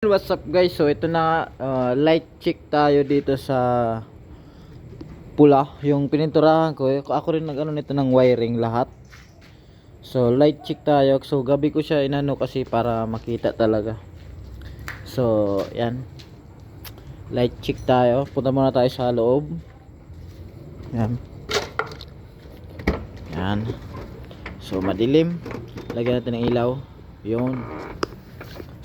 What's up guys? So ito na uh, light check tayo dito sa pula. Yung pininturahan ko, eh, ako rin nag-ano nito ng wiring lahat. So light check tayo. So gabi ko siya inano kasi para makita talaga. So yan. Light check tayo. Punta muna tayo sa loob. Yan. Yan. So madilim. Lagyan natin ng ilaw. Yun.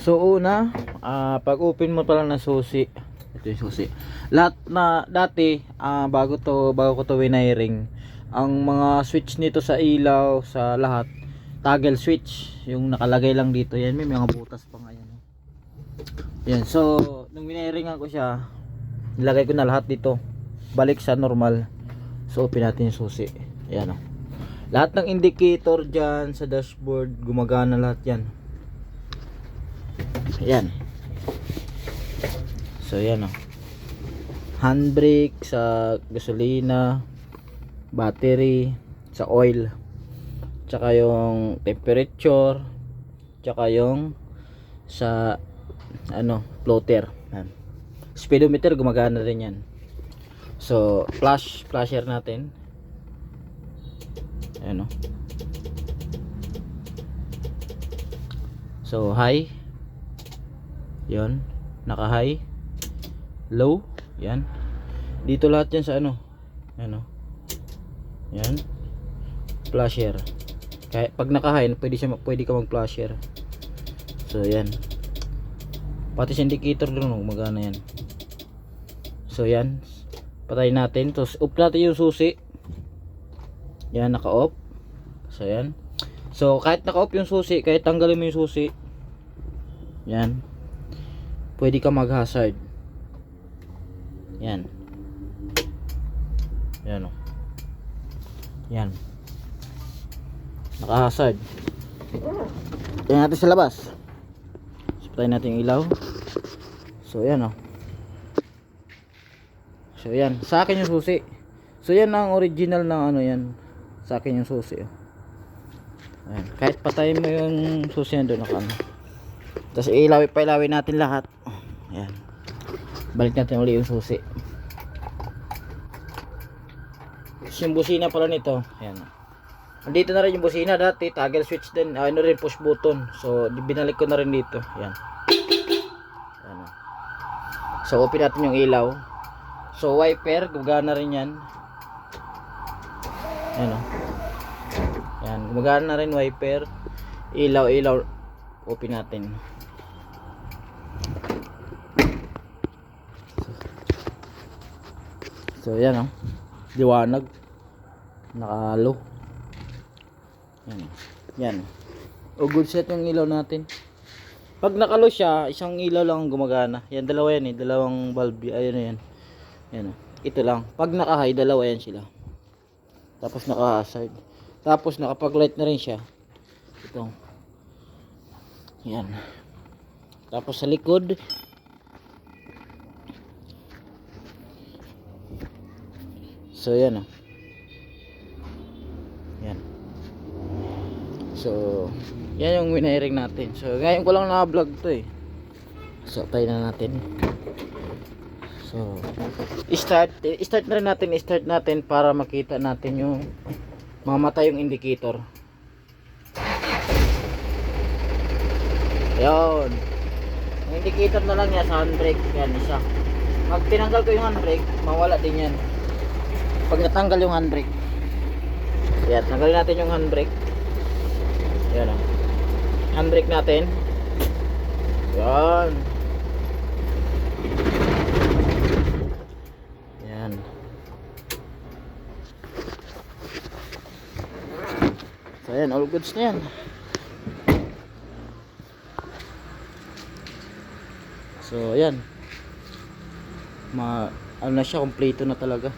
So una, ah, pag open mo pa lang ng susi, ito yung susi. Lahat na dati, ah, bago to, bago ko to winiring, ang mga switch nito sa ilaw, sa lahat, toggle switch, yung nakalagay lang dito. Yan, may mga butas pa nga yan. oh. Yan, so, nung winiringan ko siya, nilagay ko na lahat dito. Balik sa normal. So, open natin yung susi. Yan, oh. Lahat ng indicator dyan sa dashboard, gumagana lahat yan. Ayan. So, yan o. Handbrake sa gasolina, battery, sa oil, tsaka yung temperature, tsaka yung sa ano, floater. Yan. Speedometer gumagana rin yan. So, flash, flasher natin. Ayan o. So, high. Yon, naka high. Low, yan. Dito lahat yan sa ano. Ano. Yan. Flasher. Kaya pag naka high, pwede siya pwede ka mag-flasher. So, yan. Pati sa indicator doon, no, magana yan. So, yan. Patay natin. Tapos, off natin yung susi. Yan, naka-off. So, yan. So, kahit naka-off yung susi, kahit tanggalin mo yung susi, yan, pwede ka mag-hazard. Yan. Yan o. Yan. Naka-hazard. Tingnan natin sa labas. Patayin natin yung ilaw. So, yan o. So, yan. Sa akin yung susi. So, yan ang original ng ano yan. Sa akin yung susi. Oh. Ayan. Kahit patayin mo yung susi na doon ano. Tapos ilawi pa ilawin natin lahat. Ayan. Balik natin uli yung susi. Tapos yung busina pala nito. Ayan. Andito na rin yung busina dati. Toggle switch din. Ah, ano rin push button. So binalik ko na rin dito. Ayan. Ayan. oh. So open natin yung ilaw. So wiper. Gumagana rin yan. Ayan o. Yan, gumagana na rin wiper. Ilaw, ilaw. Open natin. So, yan oh. Liwanag. Nakalo. Yan. Yan. O good set yung ilaw natin. Pag nakalo siya, isang ilaw lang ang gumagana. Yan, dalawa yan eh. Dalawang bulb. Ayun na yan. Yan oh. Ito lang. Pag naka-high, dalawa yan sila. Tapos naka-hazard. Tapos nakapag-light na rin siya. Ito. Yan. Tapos sa likod. So yan oh. Yan. So yan yung winiring natin. So ngayon ko lang na-vlog to eh. So tayo na natin. So start start na rin natin, start natin para makita natin yung mamatay yung indicator. Ayun. Yung indicator na lang niya sa handbrake. Yan, isa. Pag tinanggal ko yung handbrake, mawala din yan. Pag natanggal yung handbrake. Yan, tanggalin natin yung handbrake. Yan o. Handbrake natin. Yan. Yan. So yan, all goods na yan. So, ayan. Ma ano na siya, kompleto na talaga.